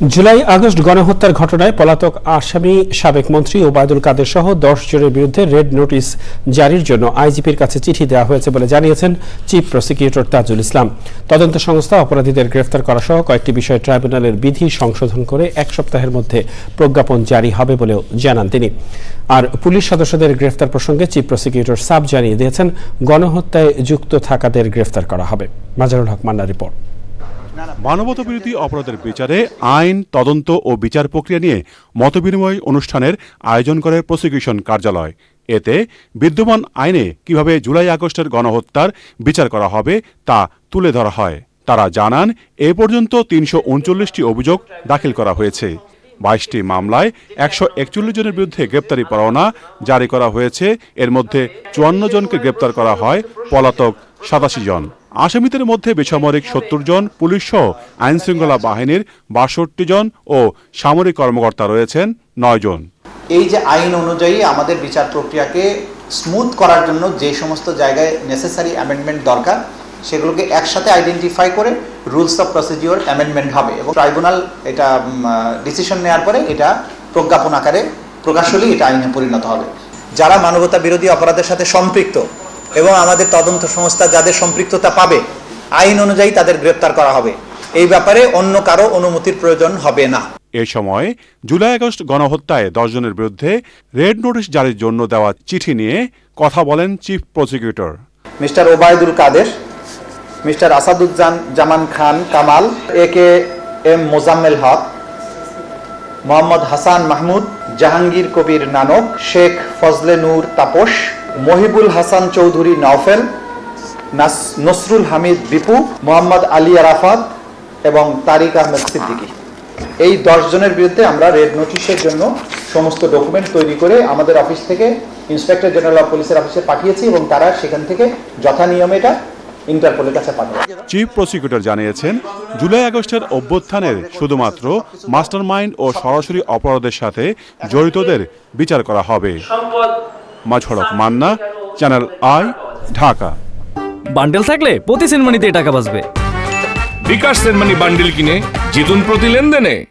July August গণহত্যার ঘটনায় পলাতক আসামি সাবেক মন্ত্রী ওবায়দুল কাদের সহ দশ জনের বিরুদ্ধে রেড নোটিশ জারির জন্য আইজিপির কাছে চিঠি দেওয়া হয়েছে বলে জানিয়েছেন চিফ প্রসিকিউটর তাজুল ইসলাম। তদন্ত সংস্থা অপরাধীদের গ্রেফতার করা সহ কয়েকটি বিষয়ে ট্রাইব্যুনালের বিধি সংশোধন করে এক সপ্তাহের মধ্যে প্রজ্ঞাপন জারি হবে বলেও জানান তিনি। আর পুলিশ সদস্যদের গ্রেফতার প্রসঙ্গে চিফ প্রসিকিউটর সাব জানিয়ে দিয়েছেন, গণহত্যায় যুক্ত থাকাদের গ্রেফতার করা হবে। মাজারুল হক মান্নার রিপোর্ট। মানবতা বিরোধী অপরাধের বিচারে আইন, তদন্ত ও বিচার প্রক্রিয়া নিয়ে মতবিনিময় অনুষ্ঠানের আয়োজন করে প্রসিকিউশন কার্যালয়। এতে বিদ্যমান আইনে কীভাবে জুলাই আগস্টের গণহত্যার বিচার করা হবে তা তুলে ধরা হয়। তারা জানান, এ পর্যন্ত তিনশো উনচল্লিশটি অভিযোগ দাখিল করা হয়েছে। বাইশটি মামলায় একশো একচল্লিশ জনের বিরুদ্ধে গ্রেপ্তারি পরোয়ানা জারি করা হয়েছে। এর মধ্যে চুয়ান্ন জনকে গ্রেপ্তার করা হয়, পলাতক সাতাশি জন। আসামিদের মধ্যে বেসামরিক সত্তর জন, পুলিশ সহ আইনশৃঙ্খলা বাহিনীর বাষট্টি জন ও সামরিক কর্মকর্তা রয়েছেন নয় জন। এই যে আইন অনুযায়ী আমাদের বিচার প্রক্রিয়াকে স্মুথ করার জন্য যে সমস্ত জায়গায় নেসেসারি অ্যামেন্ডমেন্ট দরকার, সেগুলোকে একসাথে আইডেন্টিফাই করে রুলস অফ প্রসিডিওর অ্যামেন্ডমেন্ট হবে এবং ট্রাইব্যুনাল এটা ডিসিশন নেওয়ার পরে এটা প্রজ্ঞাপন আকারে প্রকাশ হলেই এটা আইনে পরিণত হবে। যারা মানবতা বিরোধী অপরাধের সাথে সম্পৃক্ত এবং আমাদের তদন্ত সংস্থা যাদের সম্পৃক্ততা পাবে আইন অনুযায়ী তাদের গ্রেপ্তার করা হবে। এই ব্যাপারে অন্য কারও অনুমতির প্রয়োজন হবে না। এ সময় জুলাই আগস্ট গণহত্যায় দশজনের বিরুদ্ধে রেড নোটিশ জারির জন্য দেওয়া চিঠি নিয়ে কথা বলেন chief prosecutor. Mister Obaidul Quader mister Asaduzzaman Zaman Khan Kamal A K M Mozammel Haque Mohammad Hasan Mahmud Jahangir Kabir Nanak Sheikh Fazle Noor Taposh Mohibul Hasan Chowdhury Nowfel নাস- নসরুল হামিদ বিপু মোহাম্মদ আলী আরাফাত এবং তারিক আহমেদ সিদ্দিকী। এই দশ জনের বিরুদ্ধে আমরা রেড নোটিশের জন্য সমস্ত ডকুমেন্ট তৈরি করে আমাদের অফিস থেকে ইন্সপেক্টর জেনারেল অফ পুলিশের অফিসে পাঠিয়েছি এবং তারা সেখান থেকে যথা নিয়মে এটা ইন্টারপোলের কাছে পাঠাবে। চিফ প্রসিকিউটর জানিয়েছেন জুলাই আগস্টের অভ্যুত্থানের শুধুমাত্র মাস্টারমাইন্ড ও সরাসরি অপরাধের সাথে জড়িতদের বিচার করা হবে। মাঝড়ক। Manna channel I Dhaka. Bundle থাকলে প্রতি সিনেমানিতে টাকা বাঁচবে। বিকাশ সেনমানি বান্ডেল কিনে জিতুন প্রতি লেনদেনে।